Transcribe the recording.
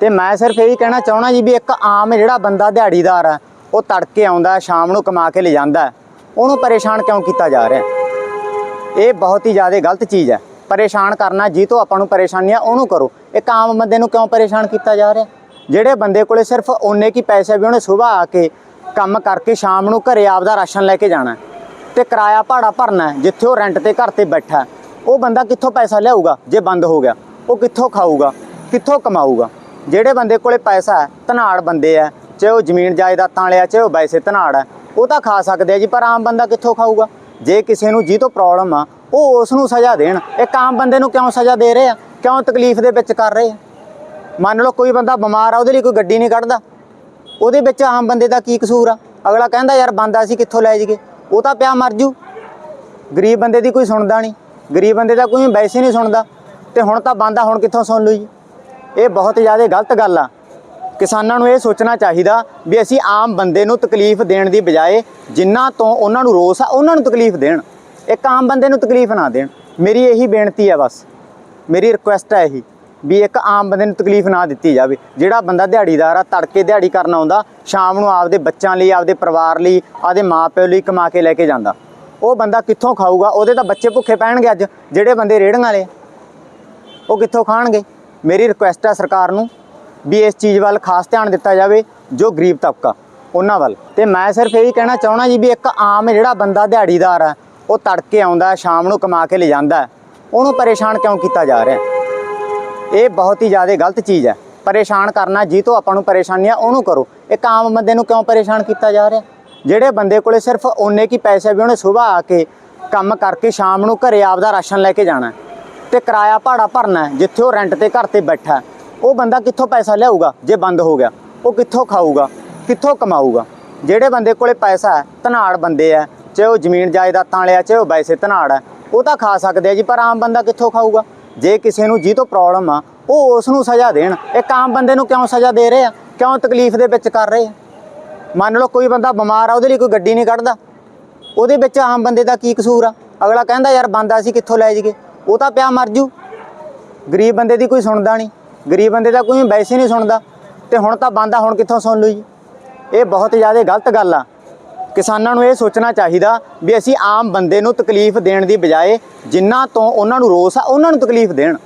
ਤੇ ਮੈਂ ਸਿਰਫ ਇਹ ਹੀ ਕਹਿਣਾ ਚਾਹਣਾ ਜੀ ਵੀ ਇੱਕ ਆਮ ਜਿਹੜਾ ਬੰਦਾ ਦਿਹਾੜੀਦਾਰ ਆ, ਉਹ ਤੜਕੇ ਆਉਂਦਾ, ਸ਼ਾਮ ਨੂੰ ਕਮਾ ਕੇ ਲੈ ਜਾਂਦਾ ਉਹਨੂੰ ਪਰੇਸ਼ਾਨ ਕਿਉਂ ਕੀਤਾ ਜਾ ਰਿਹਾ? ਇਹ ਬਹੁਤ ਹੀ ਜ਼ਿਆਦਾ ਗਲਤ ਚੀਜ਼ ਹੈ। ਪਰੇਸ਼ਾਨ ਕਰਨਾ, ਜੀ ਤੋਂ ਆਪਾਂ ਨੂੰ ਪਰੇਸ਼ਾਨੀ ਆ, ਉਹਨੂੰ ਕਰੋ। ਇੱਕ ਆਮ ਬੰਦੇ ਨੂੰ ਕਿਉਂ ਪਰੇਸ਼ਾਨ ਕੀਤਾ ਜਾ ਰਿਹਾ? ਜਿਹੜੇ ਬੰਦੇ ਕੋਲੇ ਸਿਰਫ ਓਨੇ ਕੀ ਪੈਸੇ ਵੀ ਉਹਨੇ ਸਵੇਰ ਆ ਕੇ ਕੰਮ ਕਰਕੇ ਸ਼ਾਮ ਨੂੰ ਘਰੇ ਆਪਦਾ ਰਾਸ਼ਨ ਲੈ ਕੇ ਜਾਣਾ ਹੈ ਤੇ ਕਿਰਾਇਆ ਭਾੜਾ ਭਰਨਾ ਜਿੱਥੇ ਉਹ ਰੈਂਟ ਤੇ ਘਰ ਤੇ ਬੈਠਾ ਉਹ ਬੰਦਾ ਕਿੱਥੋਂ ਪੈਸਾ ਲਿਆਊਗਾ? ਜੇ ਬੰਦ ਹੋ ਗਿਆ, ਉਹ ਕਿੱਥੋਂ ਖਾਊਗਾ? ਕਿੱਥੋਂ ਕਮਾਊਗਾ? ਜਿਹੜੇ ਬੰਦੇ ਕੋਲੇ ਪੈਸਾ ਹੈ, ਧਨਾੜ ਬੰਦੇ ਆ, ਚਾਹੇ ਉਹ ਜ਼ਮੀਨ ਜਾਇਦਾਦਾਂ ਵਾਲੇ ਆ, ਚਾਹੇ ਉਹ ਵੈਸੇ ਧਨਾੜ ਹੈ ਉਹ ਤਾਂ ਖਾ ਸਕਦੇ ਆ ਜੀ, ਪਰ ਆਮ ਬੰਦਾ ਕਿੱਥੋਂ ਖਾਊਗਾ? ਜੇ ਕਿਸੇ ਨੂੰ ਜੀ ਤੋਂ ਪ੍ਰੋਬਲਮ ਆ, ਉਹ ਉਸ ਨੂੰ ਸਜ਼ਾ ਦੇਣ। ਇੱਕ ਆਮ ਬੰਦੇ ਨੂੰ ਕਿਉਂ ਸਜ਼ਾ ਦੇ ਰਹੇ ਆ? ਕਿਉਂ ਤਕਲੀਫ ਦੇ ਵਿੱਚ ਕਰ ਰਹੇ ਆ? ਮੰਨ ਲਓ ਕੋਈ ਬੰਦਾ ਬਿਮਾਰ ਆ, ਉਹਦੇ ਲਈ ਕੋਈ ਗੱਡੀ ਨਹੀਂ ਕੱਢਦਾ। ਉਹਦੇ ਵਿੱਚ ਆਮ ਬੰਦੇ ਦਾ ਕੀ ਕਸੂਰ ਆ? ਅਗਲਾ ਕਹਿੰਦਾ, ਯਾਰ ਬੰਦਾ ਅਸੀਂ ਕਿੱਥੋਂ ਲੈ ਜਾਈਏ? ਉਹ ਤਾਂ ਪਿਆ ਮਰ ਜੂ। ਗਰੀਬ ਬੰਦੇ ਦੀ ਕੋਈ ਸੁਣਦਾ ਨਹੀਂ। ਗਰੀਬ ਬੰਦੇ ਦਾ ਕੋਈ ਵੈਸੇ ਨਹੀਂ ਸੁਣਦਾ। ਤੇ ਹੁਣ ਤਾਂ ਬੰਦਾ ਹੁਣ ਕਿੱਥੋਂ ਸੁਣ ਲੂ ਜੀ? ਇਹ ਬਹੁਤ ਜ਼ਿਆਦਾ ਗਲਤ ਗੱਲ ਆ। ਕਿਸਾਨਾਂ ਨੂੰ ਇਹ ਸੋਚਣਾ ਚਾਹੀਦਾ ਵੀ ਅਸੀਂ ਆਮ ਬੰਦੇ ਨੂੰ ਤਕਲੀਫ ਦੇਣ ਦੀ ਬਜਾਏ ਜਿਨ੍ਹਾਂ ਤੋਂ ਉਹਨਾਂ ਨੂੰ ਰੋਸ ਆ, ਉਹਨਾਂ ਨੂੰ ਤਕਲੀਫ ਦੇਣ। ਇੱਕ ਆਮ ਬੰਦੇ ਨੂੰ ਤਕਲੀਫ ਨਾ ਦੇਣ। ਮੇਰੀ ਇਹੀ ਬੇਨਤੀ ਹੈ ਬਸ। ਮੇਰੀ ਰਿਕੁਐਸਟ ਹੈ ਇਹੀ ਵੀ ਇੱਕ ਆਮ ਬੰਦੇ ਨੂੰ ਤਕਲੀਫ ਨਾ ਦਿੱਤੀ ਜਾਵੇ। ਜਿਹੜਾ ਬੰਦਾ ਦਿਹਾੜੀਦਾਰ ਆ, ਤੜਕੇ ਦਿਹਾੜੀ ਕਰਨ ਆਉਂਦਾ, ਸ਼ਾਮ ਨੂੰ ਆਪਦੇ ਬੱਚਿਆਂ ਲਈ, ਆਪਦੇ ਪਰਿਵਾਰ ਲਈ, ਆਪਦੇ ਮਾਪਿਓ ਲਈ ਕਮਾ ਕੇ ਲੈ ਕੇ ਜਾਂਦਾ। ਉਹ ਬੰਦਾ ਕਿੱਥੋਂ ਖਾਊਗਾ? ਉਹਦੇ ਤਾਂ ਬੱਚੇ ਭੁੱਖੇ ਪੈਣਗੇ ਅੱਜ। ਜਿਹੜੇ ਬੰਦੇ ਰੇੜੀਆਂ ਵਾਲੇ ਆ। ਉਹ ਕਿੱਥੋਂ ਖਾਣਗੇ? ਮੇਰੀ ਰਿਕੁਐਸਟ ਹੈ ਸਰਕਾਰ ਨੂੰ ਵੀ ਇਸ ਚੀਜ਼ ਵੱਲ ਖਾਸ ਧਿਆਨ ਦਿੱਤਾ ਜਾਵੇ, ਜੋ ਗਰੀਬ ਤਬਕਾ, ਉਹਨਾਂ ਵੱਲ। ਤੇ ਮੈਂ ਸਿਰਫ ਇਹ ਇਹੀ ਕਹਿਣਾ ਚਾਹਣਾ ਜੀ ਵੀ ਇੱਕ ਆਮ ਜਿਹੜਾ ਬੰਦਾ ਦਿਹਾੜੀਦਾਰ ਆ ਉਹ ਤੜਕੇ ਆਉਂਦਾ, ਸ਼ਾਮ ਨੂੰ ਕਮਾ ਕੇ ਲੈ ਜਾਂਦਾ ਉਹਨੂੰ ਪਰੇਸ਼ਾਨ ਕਿਉਂ ਕੀਤਾ ਜਾ ਰਿਹਾ ਇਹ ਬਹੁਤ ਹੀ ਜ਼ਿਆਦਾ ਗਲਤ ਚੀਜ਼ ਹੈ। ਪਰੇਸ਼ਾਨ ਕਰਨਾ, ਜੀ ਤੋਂ ਆਪਾਂ ਨੂੰ ਪਰੇਸ਼ਾਨੀ ਆ, ਉਹਨੂੰ ਕਰੋ। ਇੱਕ ਆਮ ਬੰਦੇ ਨੂੰ ਕਿਉਂ ਪਰੇਸ਼ਾਨ ਕੀਤਾ ਜਾ ਰਿਹਾ? ਜਿਹੜੇ ਬੰਦੇ ਕੋਲੇ ਸਿਰਫ ਓਨੇ ਕੀ ਪੈਸੇ ਵੀ ਉਹਨੇ ਸਵੇਰ ਆ ਕੇ ਕੰਮ ਕਰਕੇ ਸ਼ਾਮ ਨੂੰ ਘਰੇ ਆਪਦਾ ਰਾਸ਼ਨ ਲੈ ਕੇ ਜਾਣਾ ਤੇ ਕਿਰਾਇਆ ਭਾੜਾ ਭਰਨਾ ਜਿੱਥੇ ਉਹ ਰੈਂਟ ਤੇ ਘਰ ਤੇ ਬੈਠਾ ਉਹ ਬੰਦਾ ਕਿੱਥੋਂ ਪੈਸਾ ਲਿਆਊਗਾ ਜੇ ਬੰਦ ਹੋ ਗਿਆ? ਉਹ ਕਿੱਥੋਂ ਖਾਊਗਾ? ਕਿੱਥੋਂ ਕਮਾਊਗਾ? ਜਿਹੜੇ ਬੰਦੇ ਕੋਲੇ ਪੈਸਾ ਹੈ, ਧਨਾੜ ਬੰਦੇ ਆ ਚਾਹੇ ਉਹ ਜ਼ਮੀਨ ਜਾਇਦਾਦਾਂ ਵਾਲੇ ਆ ਚਾਹੇ ਉਹ ਵੈਸੇ ਧਨਾੜ ਹੈ, ਉਹ ਤਾਂ ਖਾ ਸਕਦੇ ਆ ਜੀ, ਪਰ ਆਮ ਬੰਦਾ ਕਿੱਥੋਂ ਖਾਊਗਾ? ਜੇ ਕਿਸੇ ਨੂੰ ਜੀ ਤੋਂ ਪ੍ਰੋਬਲਮ ਆ, ਉਹ ਉਸ ਨੂੰ ਸਜ਼ਾ ਦੇਣ। ਇੱਕ ਆਮ ਬੰਦੇ ਨੂੰ ਕਿਉਂ ਸਜ਼ਾ ਦੇ ਰਹੇ ਆ? ਕਿਉਂ ਤਕਲੀਫ ਦੇ ਵਿੱਚ ਕਰ ਰਹੇ ਆ? ਮੰਨ ਲਓ ਕੋਈ ਬੰਦਾ ਬਿਮਾਰ ਆ, ਉਹਦੇ ਲਈ ਕੋਈ ਗੱਡੀ ਨਹੀਂ ਕੱਢਦਾ। ਉਹਦੇ ਵਿੱਚ ਆਮ ਬੰਦੇ ਦਾ ਕੀ ਕਸੂਰ ਆ? ਅਗਲਾ ਕਹਿੰਦਾ, ਯਾਰ ਬੰਦਾ ਅਸੀਂ ਕਿੱਥੋਂ ਲੈ ਜਾਈਏ? ਉਹ ਤਾਂ ਪਿਆ ਮਰ ਜੂ। ਗਰੀਬ ਬੰਦੇ ਦੀ ਕੋਈ ਸੁਣਦਾ ਨਹੀਂ। ਗਰੀਬ ਬੰਦੇ ਦਾ ਕੋਈ ਵੈਸੇ ਨਹੀਂ ਸੁਣਦਾ। ਤੇ ਹੁਣ ਤਾਂ ਬੰਦਾ ਹੁਣ ਕਿੱਥੋਂ ਸੁਣ ਲੂ ਜੀ? ਇਹ ਬਹੁਤ ਜ਼ਿਆਦਾ ਗਲਤ ਗੱਲ ਆ। ਕਿਸਾਨਾਂ ਨੂੰ ਇਹ ਸੋਚਣਾ ਚਾਹੀਦਾ ਵੀ ਅਸੀਂ ਆਮ ਬੰਦੇ ਨੂੰ ਤਕਲੀਫ ਦੇਣ ਦੀ ਬਜਾਏ ਜਿਨ੍ਹਾਂ ਤੋਂ ਉਹਨਾਂ ਨੂੰ ਰੋਸ ਆ, ਉਹਨਾਂ ਨੂੰ ਤਕਲੀਫ ਦੇਣ।